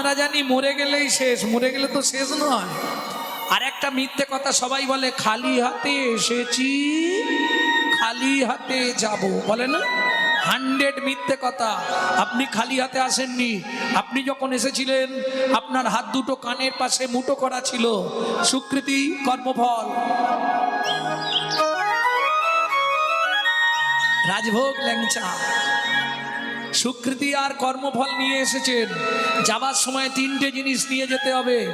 আমরা জানি মরে গেলেই শেষ, মরে গেলে তো শেষ নয়। আর একটা মিথ্যে কথা সবাই বলে, খালি হাতে এসেছি, খালি হাতে যাব। বলে না? হান্ড্রেড মিথ্যে কথা। আপনি খালি হাতে আসেননি। আপনি যখন এসেছিলেন, আপনার হাত দুটো কানের পাশে মুটো করা ছিল। স্বীকৃতি কর্মফল। রাজভোগ, ল্যাংচা। সুকৃতি আর কর্মফল নিয়ে এসেছেন। যাবার সময় তিনটে জিনিস নিয়ে যেতে হবে।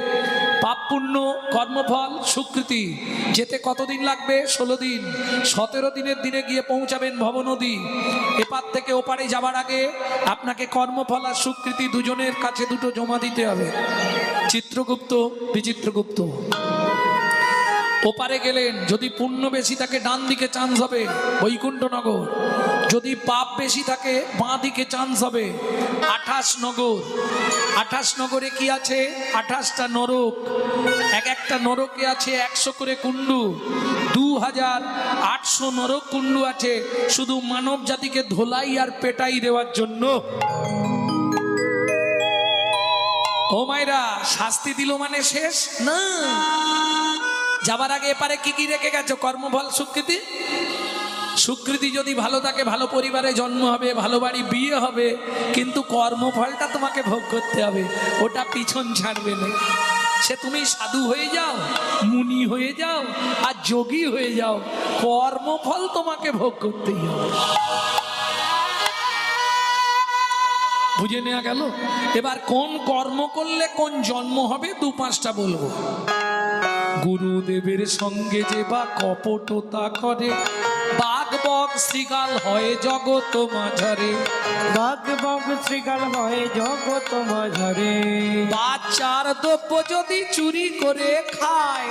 পাপ পুণ্য, কর্মফল, সুকৃতি। যেতে কতদিন লাগবে? ষোলো দিন। সতেরো দিনের দিনে গিয়ে পৌঁছাবেন ভবনদী। এপার থেকে ওপারে যাবার আগে আপনাকে কর্মফল আর সুকৃতি দুজনের কাছে দুটো জমা দিতে হবে। চিত্রগুপ্ত, বিচিত্রগুপ্ত। ওপারে গেলেন, যদি পুণ্য বেশি থাকে ডান দিকে চান্স হবে, বৈকুণ্ঠনগর। যদি পাপ বেশি থাকে বাঁ দিকে চান্স হবে আঠাশ নগর। আঠাশ নগরে কি আছে? আঠাশটা নরক। এক একটা নরকে আছে একশো করে কুণ্ডু। দু হাজার আটশো নরক কুণ্ডু আছে। শুধু মানব জাতিকে ধোলাই আর পেটাই দেওয়ার জন্য। ও মাইরা শাস্তি দিল মানে শেষ? না। যাবার আগে এপারে কি কি রেখে গেছো? কর্মফল স্বীকৃতি স্বীকৃতি যদি ভালো থাকে, ভালো পরিবারে জন্ম হবে, ভালো বাড়ি, বিয়ে হবে, কিন্তু কর্মফলটা তোমাকে ভোগ করতে হবে, ওটা পিছন ছাড়বে না। সে তুমি সাধু হয়ে যাও, মুনি হয়ে যাও, আর যোগী হয়ে যাও, কর্মফল তোমাকে ভোগ করতেই হবে। বুঝে নেওয়া গেল? এবার কোন কর্ম করলে কোন জন্ম হবে, দু পাঁচটা বলব। গুরুদেবের সঙ্গে যে বা কপটতা করে বাঘ বক শ্রীকাল হয় জগত মাঝারে। বাঘ বগ শ্রীকাল হয় জগত মাঝারে। বাচ্চার দ্রব্য যদি চুরি করে খায়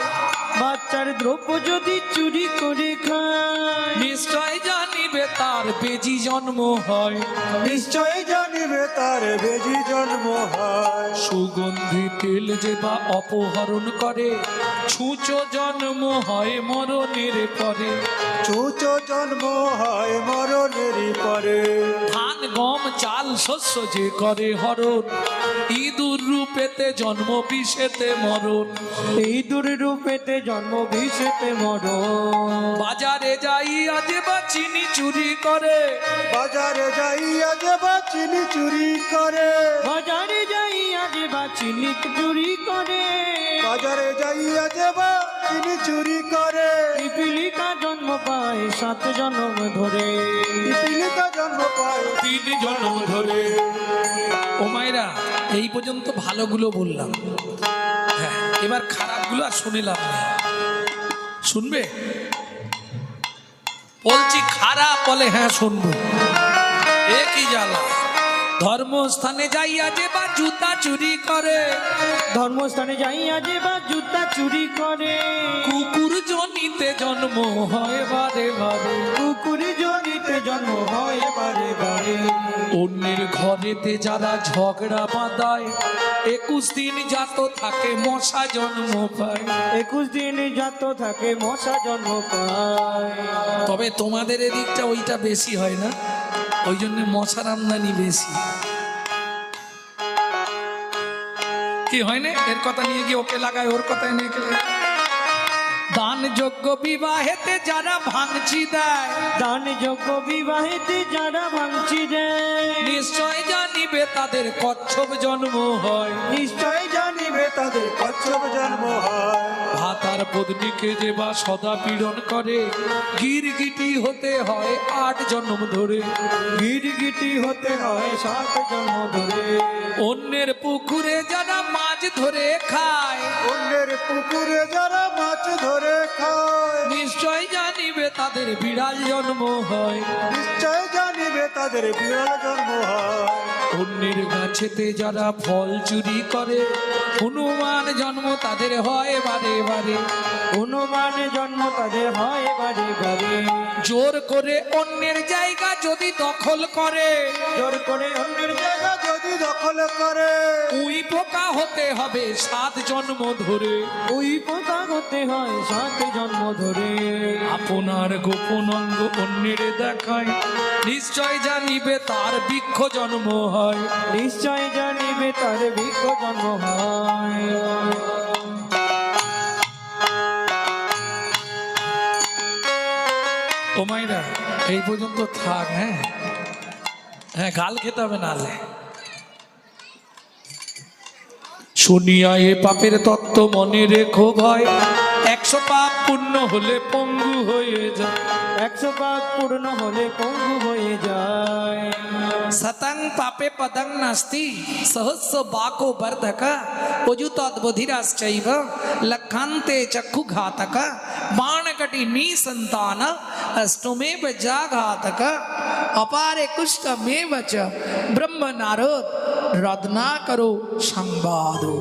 বাচ্চার দ্রব্য যদি চুরি করে খায় নিশ্চয় জানিবে তার বেজি জন্ম হয়। নিশ্চয় জানিবে তার বেজি জন্ম হয়। সুগন্ধি তেল যে বা অপহরণ করে ছুঁচো জন্ম হয় মরণের পরে। চুচ জন্ম হয় মরণেরই পরে। ধান গম চাল শস্য যে করে হরণ ইঁদুর রূপেতে জন্ম বিষেতে মরণ। এই দূর রূপেতে জন্ম বিষেতে মরণ। বাজারে যাই আজ বা চিনি চুরি করে। বাজারে যাই যে বা চিনি চুরি করে। বাজারে যাই আজ বা চিনি চুরি করে। বাজারে যাইয়া যে বা চিনি চুরি করে। পিপিলিকা জন্ম পায় সাত জন্ম ধরে। পিপিলিকা জন্ম পায় তিন জন্ম ধরে। ও মায়েরা এই পর্যন্ত ভালোগুলো বললাম। হ্যাঁ এবার খারাপগুলো আর শুনে লাভ নেই শুনবে? বলছি খারাপ বলে হ্যাঁ শুনব। এ কি জ্বালা? ধর্মস্থানে যাইয়া যে বা জুতা চুরি করে। ধর্মস্থানে যাই আজ বা জুতা চুরি করে। কুকুর জনিতে জন্ম হয় বারে বারে। কুকুর জনিতে জন্ম হয় বারে বারে। অন্যের ঘরেতে যারা ঝগড়া বাঁধায় একুশ দিন যাত থাকে মশা জন্ম পায়। একুশ দিন যত থাকে মশা জন্ম পায়। তবে তোমাদের এদিকটা ওইটা বেশি হয় না? ওই জন্য মশার আমদানি বেশি। কি হয় না? এর কথা নিয়ে গিয়ে ওকে লাগায় ওর কথা নিয়ে গেলে দান যোগ্য বিবাহেতে যারা ভাঙচি দেয় দান যোগ্য বিবাহেতে যারা ভাঙছি দেয় নিশ্চয় জানিবে তাদের কচ্ছপ জন্ম হয়। নিশ্চয় তাদের কচ্ছপ জন্ম হয়। ভাতার পত্নীকে যে বা সদা পীড়ন করে গিরগিটি হতে হয় আট জন্ম ধরে। গিরগিটি হতে হয় সাত জন্ম ধরে। অন্যের পুকুরে যারা মাছ ধরে খায় অন্যের পুকুরে যারা মাছ ধরে খায়। নিশ্চয় জানিবে তাদের বিড়াল জন্ম হয়। নিশ্চয় জানিবে তাদের বিরল জন্ম হয়। অন্যের গাছেতে যারা ফল চুরি করে হনুমান জন্ম তাদের হয় বারে বারে। হনুমান জন্ম তাদের হয় বারে বারে। জোর করে অন্যের জায়গা যদি দখল করে জোর করে অন্যের জায়গা যদি দখল করে। উই পোকা হতে হবে সাত জন্ম ধরে। ওই পোকা হতে হয় সাত জন্ম ধরে। আপনার গোপন অঙ্গ অন্যের দেখায় নিশ্চয় জানিবে তার বৃক্ষ জন্ম হয়। নিশ্চয় জানিবে তার বৃক্ষ জন্ম হয়। ও মাইরা এই পর্যন্ত থাক হ্যাঁ? হ্যাঁ গাল খেতে হবে নালে শুনিয়া এ পাপের তত্ত্ব মনে রেখো ভয় একশো পাপ পূর্ণ হলে পঙ্গু হয়ে যায় একশো পাপ পূর্ণ হলে পঙ্গু হয়ে যায় সতং পাপে পদং নাস্তি সহস্র বাকো বর্ধক অযুত অদ্বধিরাশ্চৈব লক্ষান্তে চক্ষু ঘাতক बाणकटि निसन्तान अष्टमेव जाघातक अपारे कुष्ठमेव च ब्रह्मनारद रत्नाकरो संवादो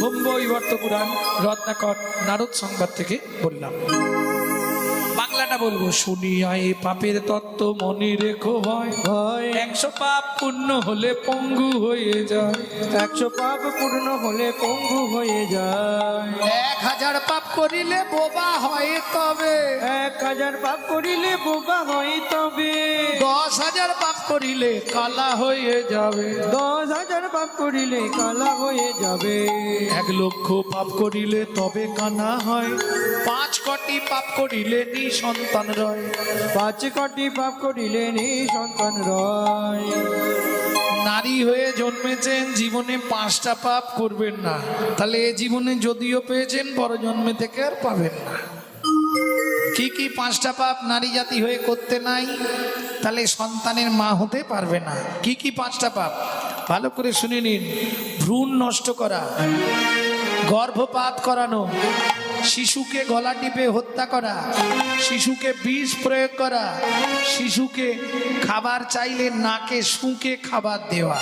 করো সংবাদ বোম্বই বর্ত পুরাণ রত্নাকর নারদ সংবাদ থেকে বললাম। বাংলাটা বলব শুনি আয় পাপের তত্ত্ব মনে রেখো ভয় ভয়। একশো পাপ পূর্ণ হলে পঙ্গু হয়ে যায়। একশো পাপ পূর্ণ হলে পঙ্গু হয়ে যায়। এক হাজার পাপ করিলে বোবা হয় তবে। এক হাজার পাপ করিলে বোবা হয় তবে। দশ হাজার পাপ করিলে কালা হয়ে যাবে। দশ হাজার পাপ করিলে কালা হয়ে যাবে। এক লক্ষ পাপ করিলে তবে কানা হয়। পাঁচ কোটি পাপ করিলে নি সন্তান রয়। পাঁচ কোটি পাপ করিলে নি সন্তান রয়। নারী হয়ে জন্মেছেন, জীবনে পাঁচটা পাপ করবেন না। তাহলে এ জীবনে যদিও পেয়েছেন, বড় জন্মে থেকে আর পাবেন না। কি কি পাঁচটা পাপ নারী জাতি হয়ে করতে নাই, তাহলে সন্তানের মা হতে পারবে না। কি কি পাঁচটা পাপ? ভালো করে শুনে নিন। ভ্রূণ নষ্ট করা, গর্ভপাত করানো শিশুকে গলা টিপে হত্যা করা, শিশুকে বিষ প্রয়োগ করা, শিশুকে খাবার চাইলে নাকে শুঁকে খাবার দেওয়া।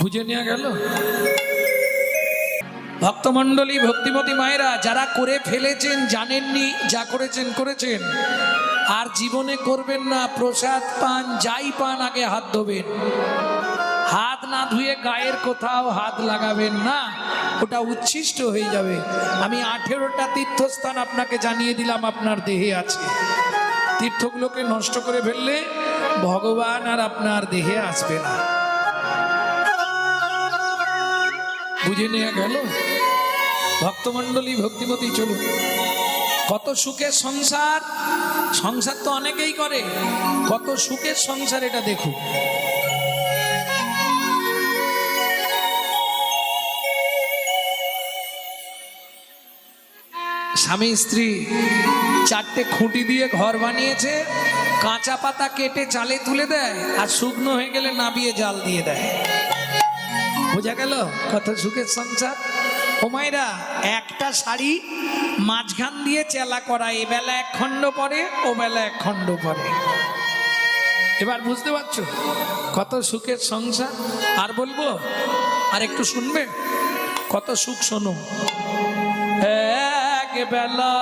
বুঝে নেওয়া গেল? ভক্তমণ্ডলী, ভক্তিমতী মায়েরা, যারা করে ফেলেছেন, জানেননি, যা করেছেন করেছেন। আর জীবনে করবেন না, প্রসাদ পান, যাই পান, আগে হাত ধোবেন। না ধুয়ে গায়ের কোথাও হাত লাগাবেন না। ওটা উচ্ছিষ্ট হয়ে যাবে। আমি আঠেরোটা তীর্থস্থান আপনাকে জানিয়ে দিলাম, আপনার দেহে আছে। তীর্থগুলোকে নষ্ট করে ফেললে ভগবান আর আপনার দেহে আসবে না। বুঝে নেওয়া গেল? ভক্তমণ্ডলী, ভক্তিমতী, চলুন। কত সুখের সংসার। সংসার তো অনেকেই করে। কত সুখের সংসার এটা দেখুন। স্বামী স্ত্রী চারটে খুঁটি দিয়ে ঘর বানিয়েছে, কাঁচা পাতা কেটে চালে তুলে দেয় আর শুকনো হয়ে গেলে নাবিয়ে জাল দিয়ে দেয়। বোঝা গেল কত সুখের সংসার? ও মায়েরা, একটা শাড়ি মাঝখান দিয়ে চেলা করা, এ বেলা এক খণ্ড পরে, ও বেলা এক খণ্ড পরে। এবার বুঝতে পারছ কত সুখের সংসার? আর বলব, আর একটু শুনবে, কত সুখ শোনো। বেলা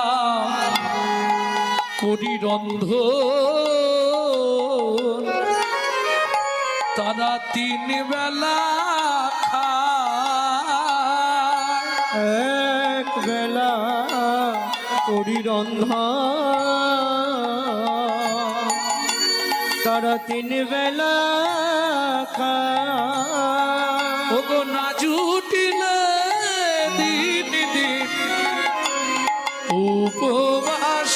করি রন্ধ তারা তিন বেলা এক বেলা করি রন্ধন। তারা তিন বেলা খায়।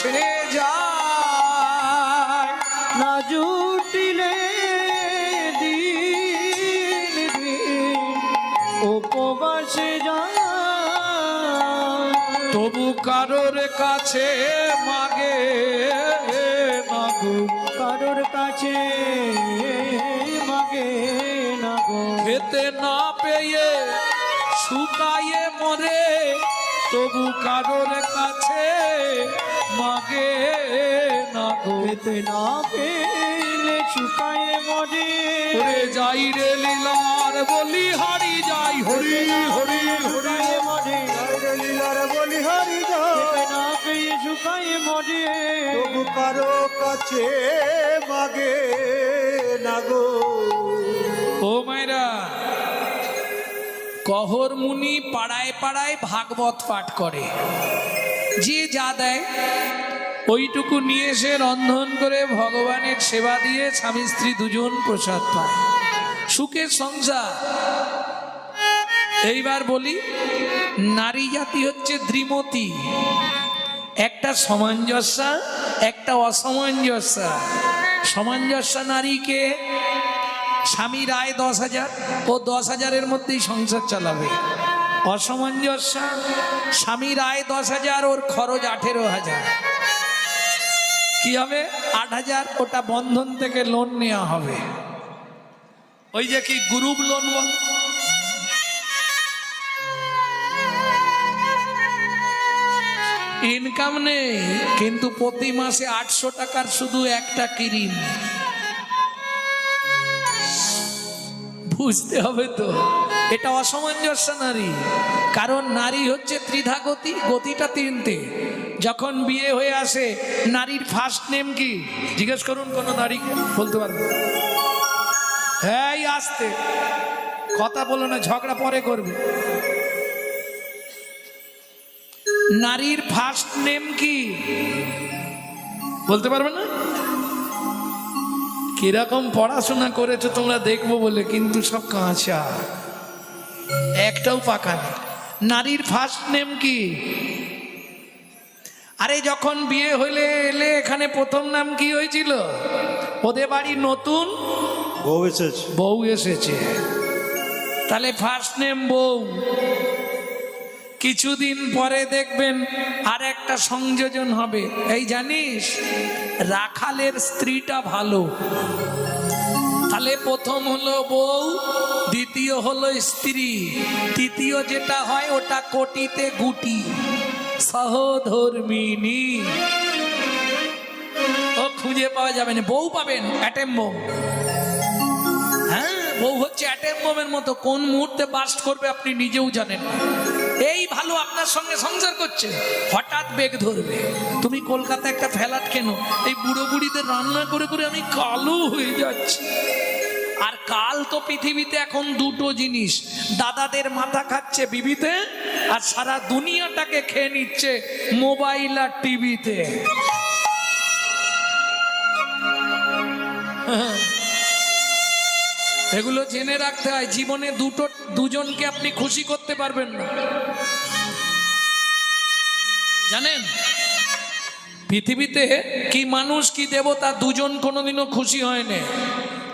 উপবাসে যায় না জুটিলে দিন দিন উপবাসে যায়। তবু কারোর কাছে মাগে মাগো। কারোর কাছে মাগে না গো। খেতে না পেয়ে শুকায়ে মরে। তবু কারোর কাছে মাগে না গো। পেতে না পেলে শুকায় মরে। ওরে যাই রে লীলার বলি হারি যাই হরি। হরি হরি মরে। লীলার বলি হারি যায় না পেয়ে শুকায় মরে। তবু কারও কাছে মাগে না গো। ও মায়েরা কহর মুনি পাড়ায় পাড়ায় ভাগবত পাঠ করে। যে যা দেয়। ওইটুকু নিয়ে এসে রন্ধন করে ভগবানের সেবা দিয়ে স্বামী স্ত্রী দুজন প্রসাদ পায়। সুখের সংসার। এইবার বলি, নারী জাতি হচ্ছে দ্রিমতী একটা সামঞ্জস্যা, একটা অসামঞ্জস্যা। সামঞ্জস্যা নারীকে স্বামী রায় দশ হাজার, ও দশ হাজারের মধ্যেই সংসার চালাবে। অসামঞ্জস্যা। স্বামীর আয় দশ হাজার, ওর খরচ আঠেরো হাজার। কি হবে? আট হাজার, ওটা বন্ধন থেকে লোন নেওয়া হবে। ওই যে কি গ্রুপ লোন বল? ইনকাম নেই, কিন্তু প্রতি মাসে আটশো টাকার শুধু একটা কিরিম। বুঝতে হবে তো? এটা অসামঞ্জস্য নারী। কারণ নারী হচ্ছে ত্রিধা গতি, গতিটা তিনটে। যখন বিয়ে হয়ে আসে, নারীর ফার্স্ট নেম কি? জিজ্ঞেস করুন কোন নারীকে বলতে পারবে হ্যাঁ আসতে। কথা বলো না, ঝগড়া পরে করবে। নারীর ফার্স্ট নেম কি? বলতে পারবে না? কীরকম পড়াশোনা করেছ তোমরা দেখব বলে, কিন্তু সব কাঁচা। একটাও পাকা নেই নারীর ফার্স্ট নেম কি? আরে যখন বিয়ে হলে এলে এখানে প্রথম নাম কি হয়েছিল? ওদের বাড়ি নতুন? বউ এসেছে। বউ এসেছে। তাহলে ফার্স্ট নেম বউ। কিছুদিন পরে দেখবেন আর একটা সংযোজন হবে। এই জানিস? রাখালের স্ত্রীটা ভালো। তাহলে প্রথম হলো বউ দ্বিতীয় হলো স্ত্রী। তৃতীয় যেটা হয়, ওটা কোটিতে গুটি। সহধর্মিনী ও খুঁজে পাওয়া যাবে না। বউ পাবেন অ্যাটেম বউ হ্যাঁ বউ হচ্ছে অ্যাটেম বোমের মতো। কোন মুহূর্তে বাস্ট করবে আপনি নিজেও জানেন এই ভালো আপনার সঙ্গে সংসার করছে। হঠাৎ বেগ ধরবে। তুমি কলকাতা একটা ফ্ল্যাট কেন। এই বুড়ো বুড়িদের রান্না করে করে আমি কালো হয়ে যাচ্ছি। আর কাল তো পৃথিবীতে এখন দুটো জিনিস। দাদাদের মাথা খাচ্ছে বিবিতে, আর সারা দুনিয়াটাকে খেয়ে নিচ্ছে মোবাইল আর টিভিতে। এগুলো জেনে রাখতে হয়, জীবনে দুটো, দুজনকে আপনি খুশি করতে পারবেন না। জানেন? পৃথিবীতে কি মানুষ, কি দেবতা, দুজন কোনোদিনও খুশি হয় না।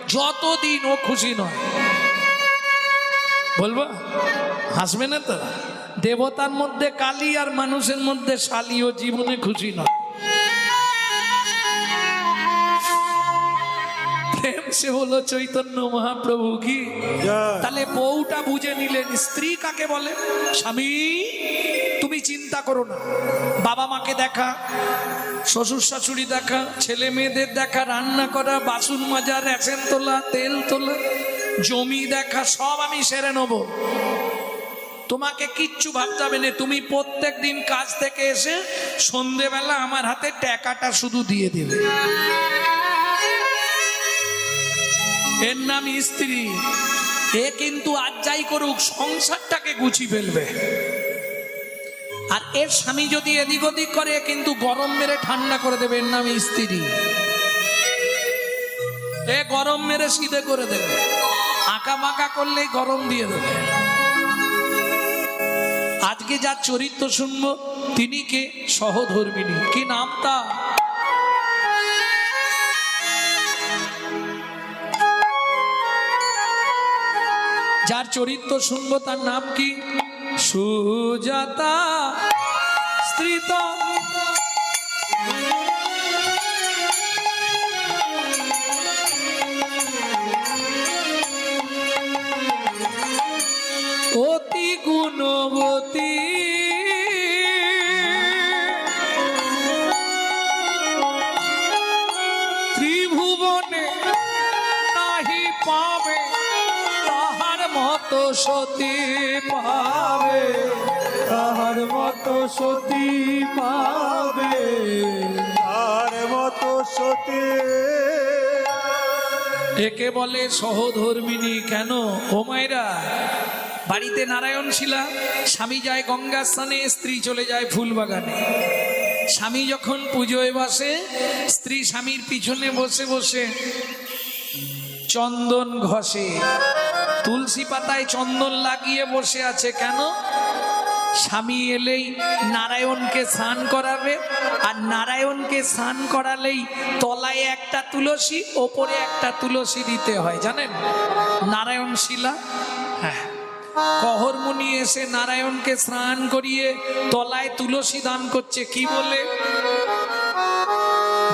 যতদিন ও খুশি নয়। বলব? হাসবে না তো? দেবতার মধ্যে কালী আর মানুষের মধ্যে শালি ও জীবনে খুশি নয়। প্রেম সে হলো চৈতন্য মহাপ্রভু কি? তাহলে বউটা বুঝে নিলেন স্ত্রী কাকে বলে? স্বামী। তুমি চিন্তা করো না। বাবা মাকে দেখা, শ্বশুর শাশুড়ি দেখা, ছেলে মেয়েদের দেখা, রান্না করা, বাসন মাজা, রেশন তোলা, তেল তোলা, জমি দেখা, সব আমি সেরে নেব। তোমাকে কিচ্ছু ভাবতে হবে না, তুমি প্রত্যেক দিন কাজ থেকে এসে সন্ধেবেলা আমার হাতে টাকাটা শুধু দিয়ে দেবে। এর নাম স্ত্রী, এ কিন্তু আজ যাই করুক, সংসারটাকে গুছি ফেলবে। আর এর স্বামী যদি এদিক ওদিক করে, কিন্তু গরম মেরে ঠান্ডা করে দেবে, এর নাম স্ত্রী। এ গরম মেরে সিধে করে দেবে। আঁকা বাঁকা করলেই গরম দিয়ে দেবে। আজকে যার চরিত্র শুনব, তিনি কে? সহধর্মিনী। কি নাম তা যার চরিত্র শুনব, তার নাম কি? সুজাতা স্ত্রীত বলে, সহধর্মিনী কেন? ও মায়েরা, বাড়িতে নারায়ণ শিলা, স্বামী যায় গঙ্গা স্থানে স্ত্রী চলে যায় ফুল বাগানে। স্বামী যখন পুজোয় বসে, স্ত্রী স্বামীর পিছনে বসে বসে চন্দন ঘষে। তুলসী পাতায় চন্দন লাগিয়ে বসে আছে কেন? স্বামী এলেই নারায়ণকে স্নান করাবে। আর নারায়ণকে স্নান করালেই তলায় একটা তুলসী, ওপরে একটা তুলসী দিতে হয়, জানেন? নারায়ণ শিলা। হ্যাঁ। কহরমুনি এসে নারায়ণকে স্নান করিয়ে তলায় তুলসী দান করছে, কি বলে?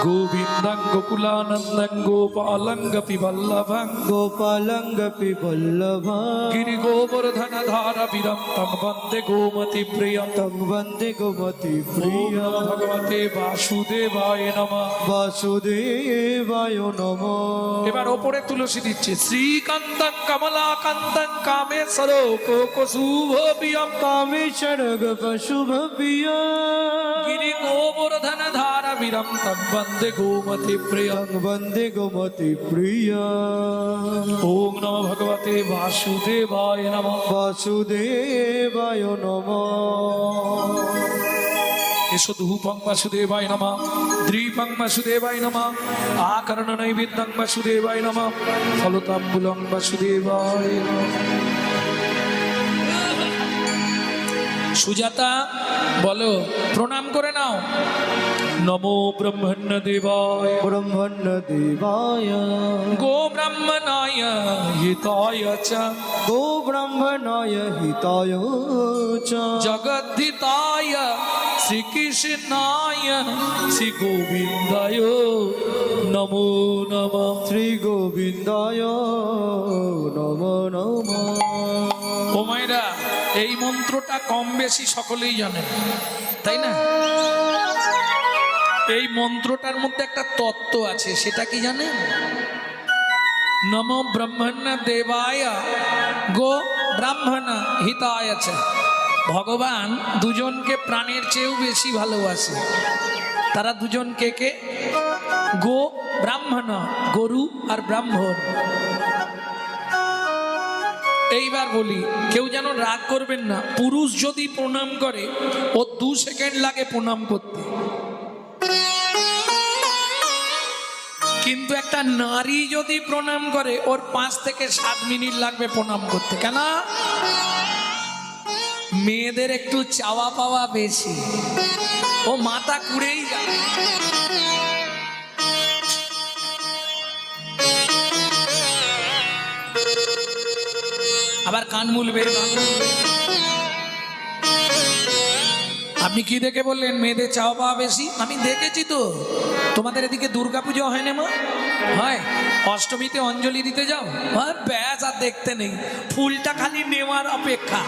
গোবিন্দং গোকুলানন্দং গোপালঙ্গ পিবল্লভং গোপালঙ্গপি বল্লভ গিরি গোবর্ধন ধারা বীরম তং বন্দে গোমতি প্রিয়ম তং বন্দে গোমতি প্রিয় ভগবতে বাসুদেবায় নমঃ বাসুদেবায় নম এবার ওপরে তুলসী দিচ্ছে। শ্রীকান্তং কমলাকান্তং কামেশ্বর কোক শুভ প্রিয়ম কামেশ্বর শুভ প্রিয় গিরি গোবর্ধন ধারা বীরম তং বন্দে গোমতি প্রিয়ম তং বন্দে গোমতি প্রিয় ওম নমঃ ভগবতে বাসুদেবায় নমঃ বাসুদেবায় নম এসো ধূপং বাসুদেবায় নমঃ দ্বীপং বাসুদেবায় নমঃ আকরণ নৈবেদ্যং বাসুদেবায় নমঃ ফলতাম্বুলং বাসুদেবায় সুজাতা বলো প্রণাম করে নাও নমো ব্রহ্মণ্য দেবায় ব্রহ্মণ্য দেবায় গো ব্রাহ্মণায় হিতায় চ গো ব্রহ্মণায় হিতায় চ জগদ্ধিতায় শ্রীকৃষ্ণায় শ্রী গোবিন্দায় নমো নমঃ শ্রী গোবিন্দায় নম নম ও মায়েরা এই মন্ত্রটা কম বেশি সকলেই জানেন তাই না? এই মন্ত্রটার মধ্যে একটা তত্ত্ব আছে, সেটা কি জানেন? নম ব্রহ্মণ্য দেবায় গো ব্রাহ্মণ হিতায় আছে ভগবান দুজনকে প্রাণের চেয়েও বেশি ভালোবাসে। তারা দুজন কে কে? গো ব্রাহ্মণ, গরু আর ব্রাহ্মণ। এইবার বলি, কেউ যেন রাগ করবেন না, পুরুষ যদি প্রণাম করে, ও দু সেকেন্ড লাগে প্রণাম করতে। কিন্তু একটা নারী যদি প্রণাম করে, ওর পাঁচ থেকে সাত মিনিট লাগবে প্রণাম করতে, কেন? মেয়েদের একটু চাওয়া পাওয়া বেশি। ও মাথা কুড়েই যায় আবার কান মুলবে। আপনি কি দেখে বললেন, মেয়েদের চাওয়া পাওয়া বেশি? আমি দেখেছি তো। তোমাদের এদিকে দুর্গা পুজো হয় না, মা? হয়। অষ্টমীতে অঞ্জলি দিতে যাও। আর ব্যাস, আর দেখতে নেই। ফুলটা খালি নেওয়ার অপেক্ষা।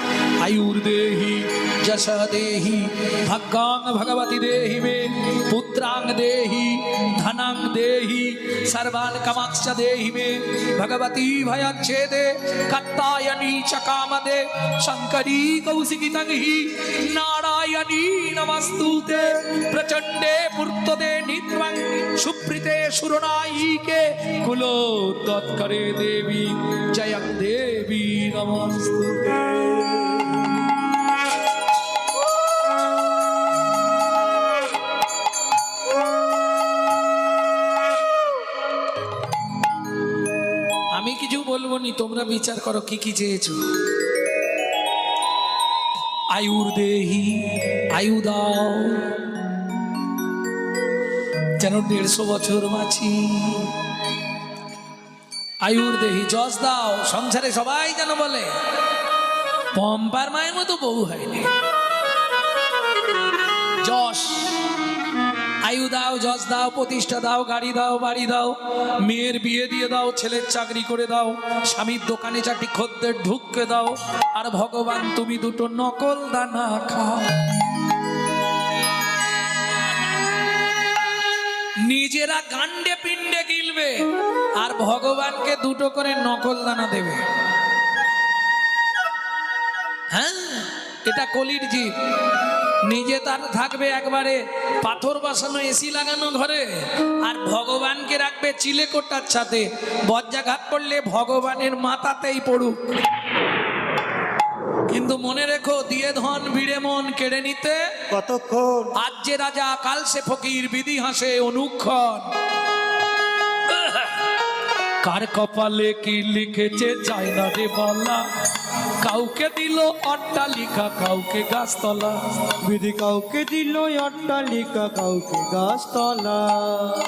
আয়ুর দেহি যশ দেহি ভাগ্যাং ভগবতী দেহি মে পুত্রাং দেহি ধনাং দেহি কামাক্ষ দেহি মে ভগবতী ভয়চ্ছেদে কত্তায়নী চ কামদে শঙ্করী কৌশিকিতং হি নারায়ণী নমস্তুতে প্রচণ্ডে পূর্তদে নিত্রং সুপ্রীতে সুরনায়িকে কুলো তৎকরে দেবী জয়ং দেবী নমস্তুতে আমি কিছু বলব নি তোমরা বিচার করো কি কি চেয়েছো। আয়ুর দেহি, আয়ু দাও। যেন দেড়শো বছর বাঁচি। আয়ুর দেহি, যশ দাও। সংসারে সবাই যেন বলে, পম্পার মায়ের মতো বউ হয়নি। যশ। আয়ু দাও, যশ দাও, প্রতিষ্ঠা দাও, গাড়ি দাও, বাড়ি দাও, মেয়ের বিয়ে দিয়ে দাও, ছেলের চাকরি করে দাও, স্বামীর দোকানে চারটি খদ্দের ঢুককে দাও, আর ভগবান তুমি দুটো নকল দানা খাও। নিজেরা গান্ডে পিণ্ডে গিলবে, আর ভগবানকে দুটো করে নকল দানা দেবে। হ্যাঁ এটা কলির জীব। নিজে তার থাকবে একবারে পাথর বসানো এসি লাগানো ঘরে আর ভগবানকে রাখবে চিলে কোটার ছাতে। বজ্রাঘাত করলে ভগবানের মাথাতেই পড়ুক। কিন্তু কিন্তু মনে রেখো দিয়ে ধন ভিড়ে মন কেড়ে নিতে। কতক্ষণ? আজ যে রাজা কাল সে ফকির বিধি হাসে অনুক্ষণ। কার কপালে কি লিখেছে চাই না রে বলা। কাউকে দিল অট্টালিকা কাউকে গাছতলা। বিধি কাউকে দিল অট্টালিকা কাউকে গাছতলা।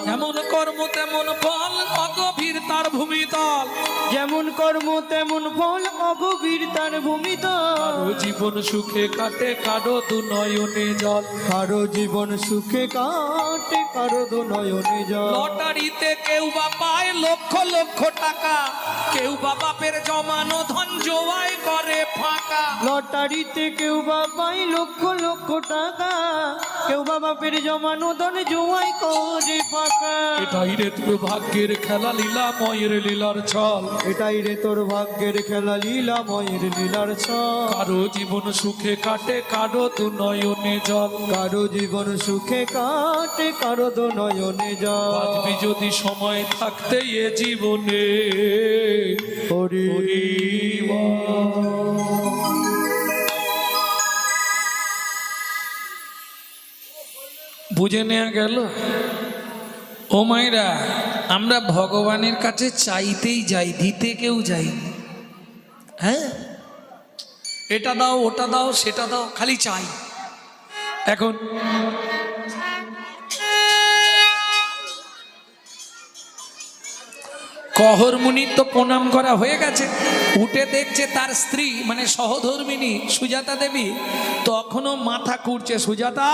যেমন কর্ম তেমন ফল অগভীর তার ভূমিতল যেমন কর্ম তেমন ফল অগভীর তার ভূমিতল জীবন সুখে কাটে কারও দু নয়নে জল। কারও জীবন সুখে কাটে কারও দু নয়নে জল। লটারিতে কেউ বা পায় লক্ষ লক্ষ টাকা। কেউ বা বাপের জমানো লটারিতে কেউ বা পাই লক্ষ লক্ষ টাকা। কেউ বা বাপের জমানো ধন জোয়াই করে পাকা। এটাই রে তোর ভাগ্যের খেলা লীলা ময়ের লীলার ছল। এটাই রে তোর ভাগ্যের খেলা লীলা ময়ের লীলার ছল। কারও জীবন সুখে কাটে কারও দু নয়নে জল। কারও জীবন সুখে কাটে কারও দু নয়নে জল। বাঁচবি যদি সময় থাকতে এ জীবনে। হরি বুঝে নেওয়া গেল? ও মায়েরা আমরা ভগবানের কাছে চাইতেই যাই, দিতে কেউ যাই হ্যাঁ? এটা দাও, ওটা দাও, সেটা দাও, খালি চাই। এখন কহর মুনির তো প্রণাম করা হয়ে গেছে। উঠে দেখছে তার স্ত্রী মানে সহধর্মিনী সুজাতা দেবী, তখনও মাথা কুড়ছে সুজাতা!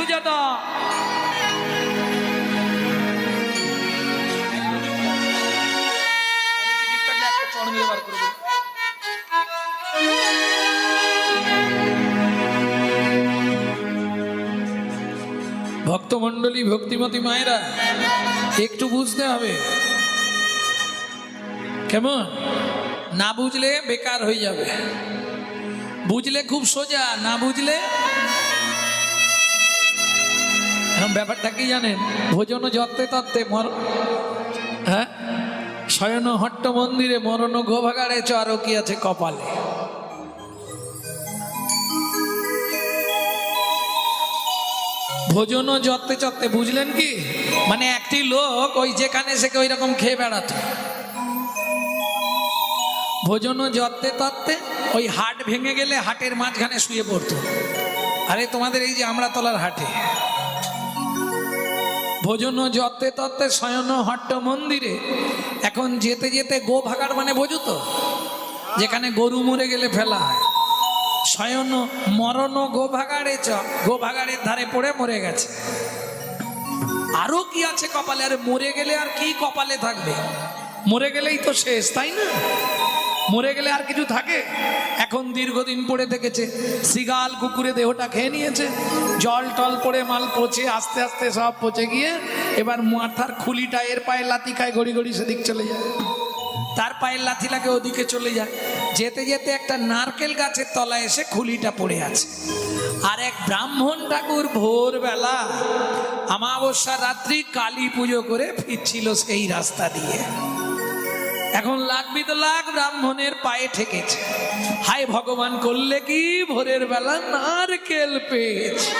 সুজাতা। ভক্তমণ্ডলী, ভক্তিমতী মায়েরা, একটু বুঝতে হবে। কেমন? না বুঝলে বেকার হয়ে যাবে। বুঝলে খুব সোজা, না বুঝলে ব্যাপারটা কি জানেন? ভোজন যত্তে তত্ত্বে মর হ্যাঁ? শয়ন হট্ট মন্দিরে মরণ গোভাগাড়ে চরও কি আছে কপালে। ভোজন যত্তে চত্তে বুঝলেন কি? মানে একটি লোক ওই যেখানে সেকে ওই রকম খেয়ে বেড়াতো। ভোজন যত্তে তত্ত্বে ওই হাট ভেঙে গেলে হাটের মাঝখানে শুয়ে পড়তো। আরে তোমাদের এই যে আমড়াতলার হাটে। ভোজন যত্তে তত্ত্বে শয়ন হট্ট মন্দিরে। এখন যেতে যেতে গো ভাগার মানে বোঝো তো, যেখানে গরু মরে গেলে ফেলা হয়। শয়ন মরণ গো ভাগাড়ে চ গো ভাগাড়ের ধারে পড়ে মরে গেছে। আরও কি আছে কপালে? আর মরে গেলে আর কি কপালে থাকবে? মরে গেলেই তো শেষ, তাই না? মরে গেলে আর কিছু থাকে? এখন দীর্ঘদিন পড়ে থেকেছে সিগাল কুকুরে দেহটা খেয়ে নিয়েছে, জল টল পড়ে মাল পচে, আস্তে আস্তে সব পচে গিয়ে এবার মাথার খুলিটা, এর পায়ে লাতি খায়, গড়ি গড়ি সেদিক চলে যায়। তার পায়ের লাথি লাগে ওদিকে চলে যায়। যেতে যেতে একটা নারকেল গাছের তলায় এসে খুলিটা পড়ে আছে। আর এক ব্রাহ্মণ ঠাকুর ভোরবেলা আমাবস্যা রাত্রি কালী পুজো করে ফিরছিল সেই রাস্তা দিয়ে। এখন লাগবি তো লাগ, ব্রাহ্মণের পায়ে ঠেকেছে। হায় ভগবান, করলে কি? ভোরের বেলা নারকেল পেয়েছে।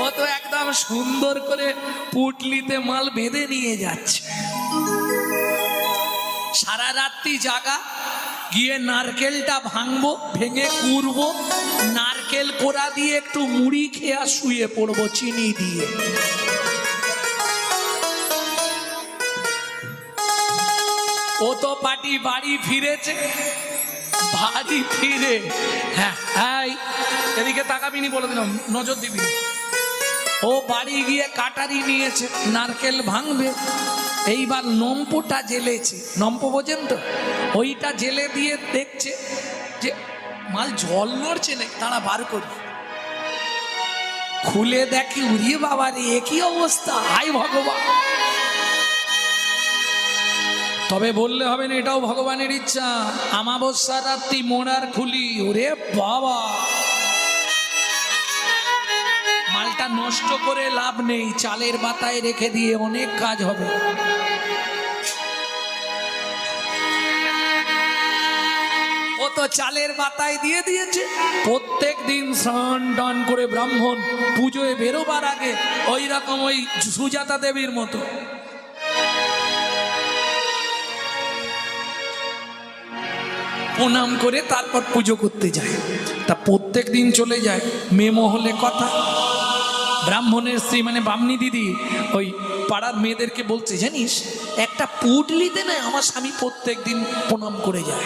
ও তো একদম সুন্দর করে পুটলিতে মাল বেঁধে নিয়ে যাচ্ছে। সারা রাত্রি জাগা, গিয়ে নারকেলটা ভাঙবো, ভেঙে কুড়বো, নারকেল কোড়া দিয়ে একটু মুড়ি খেয়া শুয়ে পড়ব, চিনি দিয়ে। ও তো পাটি বাড়ি ফিরেছে, বাড়ি ফিরে। হ্যাঁ হ্যাঁ এদিকে তাকাবিনি বলে দিলাম, নজর দিবি। ও বাড়ি গিয়ে কাটারি নিয়েছে, নারকেল ভাঙবে, এইবার নম্পটা জেলেছে। নম্প বোঝেন তো? ওইটা জেলে দিয়ে দেখছে যে মাল জল নড়ছে না, তারা বার করি খুলে দেখি উড়িয়ে বাবা রে একই অবস্থা? হাই ভগবান। তবে বললে হবে না, এটাও ভগবানের ইচ্ছা। আমাবস্যা রাত্রি মোনার খুলি, ওরে বাবা। মালটা নষ্ট করে লাভ নেই, চালের বাতায় রেখে দিয়ে অনেক কাজ হবে। ও তো চালের বাতায় দিয়ে দিয়েছে। প্রত্যেক দিন স্নান টান করে ব্রাহ্মণ পুজোয় বেরোবার আগে ওই রকম ওই সুজাতা দেবীর মতো। প্রণাম করে তারপর পুজো করতে যায়। তা প্রত্যেক দিন চলে যায়। মেয়ে মহলে কথা। ব্রাহ্মণের স্ত্রী মানে বামনি দিদি, ওই পাড়ার মেয়েদেরকে বলছে, জানিস, একটা পুটলিতে না আমার স্বামী প্রত্যেক দিন প্রণাম করে যায়।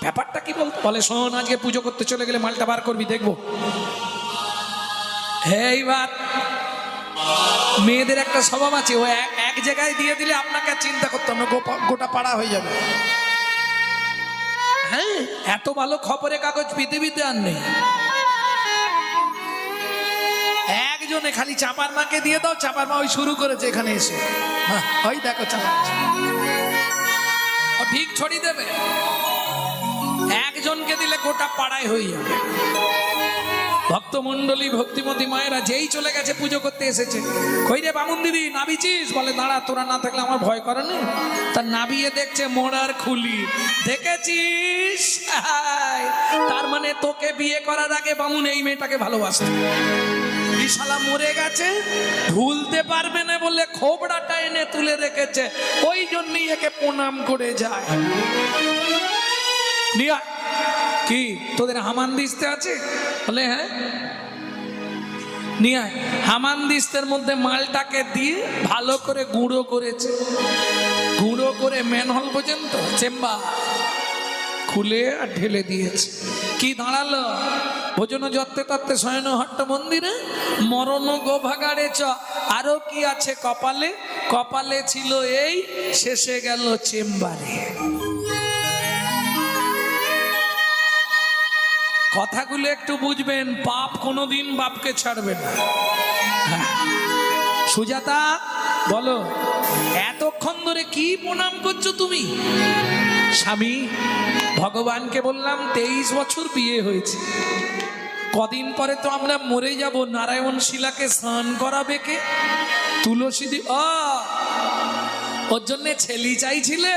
ব্যাপারটা কি বলতো? বলে, শোন, আজকে পুজো করতে চলে গেলে মালটা বার করবি, দেখব। হ্যাঁ মেয়েদের একটা স্বভাব আছে, ও এক- জায়গায় দিয়ে দিলে আপনাকে চিন্তা করতে গোপা- গোটা পাড়া হয়ে যাবে। হ্যাঁ এত ভালো খবরের কাগজ পৃথিবীতে আর নেই। একজনে খালি চাপার মাকে দিয়ে দাও চাপার মা ওই শুরু করেছে এখানে এসে। হ্যাঁ, ওই দেখো চাপার ও ঠিক ছড়ি দেবে। একজনকে দিলে গোটা পাড়ায় হয়ে যাবে। ভক্তমণ্ডলী, ভক্তিমতী মায়েরা যেই চলে গেছে, পুজো করতে এসেছে। কই রে বামুন দিদি, নাবিছিস? বলে, দাঁড়া, তোরা না থাকলে আমার ভয় করে না? তা নাবিয়ে দেখছে মোড়ার খুলি। দেখেছিস? তার মানে তোকে বিয়ে করার আগে বামুন এই মেয়েটাকে ভালোবাসত। বিশালা মরে গেছে, ভুলতে পারবে না বলে খোবড়াটা এনে তুলে রেখেছে। ওই জন্যই একে প্রণাম করে যায়। কি, তোদের হামান দিস্তে আছে? বলে হ্যাঁ? নিয়ে আয়। হামান দিস্তের মধ্যে মালটাকে দিয়ে ভালো করে গুঁড়ো করেছে। গুঁড়ো করে ম্যানহল পর্যন্ত, চেম্বার, খুলে আর ঢেলে দিয়েছে। কি দাঁড়াল? ভোজন যত্তে তত্ত্বে শয়ন হট্ট মন্দিরে মরণ গোভাগাড়ে চ। আরও কি আছে কপালে? কপালে ছিল এই, শেষে গেল চেম্বারে। কথাগুলো একটু বুঝবেন পাপ কোনোদিন বাপকে ছাড়বে না। হ্যাঁ। সুজাতা, বলো, এতক্ষণ ধরে কি প্রণাম করছ তুমি? স্বামী, ভগবানকে বললাম তেইশ বছর বিয়ে হয়েছে। কদিন পরে তো আমরা মরে যাব, নারায়ণ শিলাকে স্নান করাবে কে? তুলসী দি ওর জন্যে ছেলি চাইছিলে?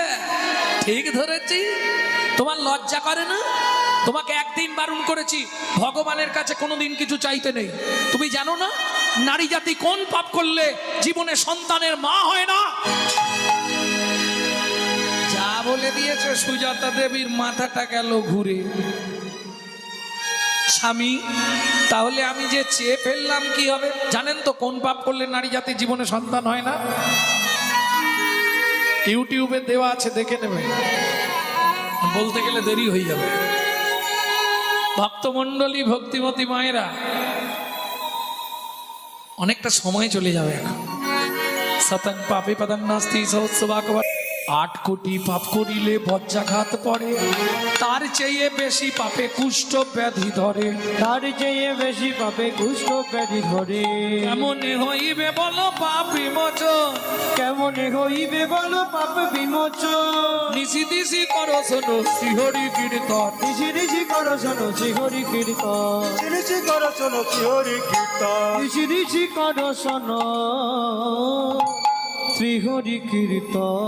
ঠিক ধরেছি। তোমার লজ্জা করে না? তোমাকে একদিন বারণ করেছি, ভগবানের কাছে কোনোদিন কিছু চাইতে নেই। তুমি জানো না? নারী জাতি কোন পাপ করলে জীবনে সন্তানের মা হয় না? যা বলে দিয়েছে সুজাতা দেবীর মাথাটা গেল ঘুরে। স্বামী, তাহলে আমি যে চেয়ে ফেললাম কি হবে? জানেন তো কোন পাপ করলে নারী জাতির জীবনে সন্তান হয় না? ইউটিউবে দেওয়া আছে, দেখে নেবে বলতে গেলে দেরি হয়ে যাবে। ভক্তমণ্ডলী ভক্তিমতী মায়েরা অনেকটা সময় চলে যাবে এখন। সতং পাপে পদং নাস্তি সহস্রবাকবার আট কোটি পাপ করিলে বজ্রাঘাত পড়ে। তার চেয়ে বেশি পাপে কুষ্ঠ ব্যাধি ধরে। তার চেয়ে বেশি পাপে কুষ্ঠ ব্যাধি ধরে। এমন হইবে বলো পাপ বিমোচন? কেমন হইবে বলো পাপ বিমোচন? নিশি দিশি করো শোনো শ্রীহরি কীর্তন। ঋষি ঋষি করো শোনো শ্রীহরি কীর্তন। চিনিচি করো চলো কি হরি কীর্তন। ঋষি ঋষি করো শোনো শ্রীহরি কীর্তন।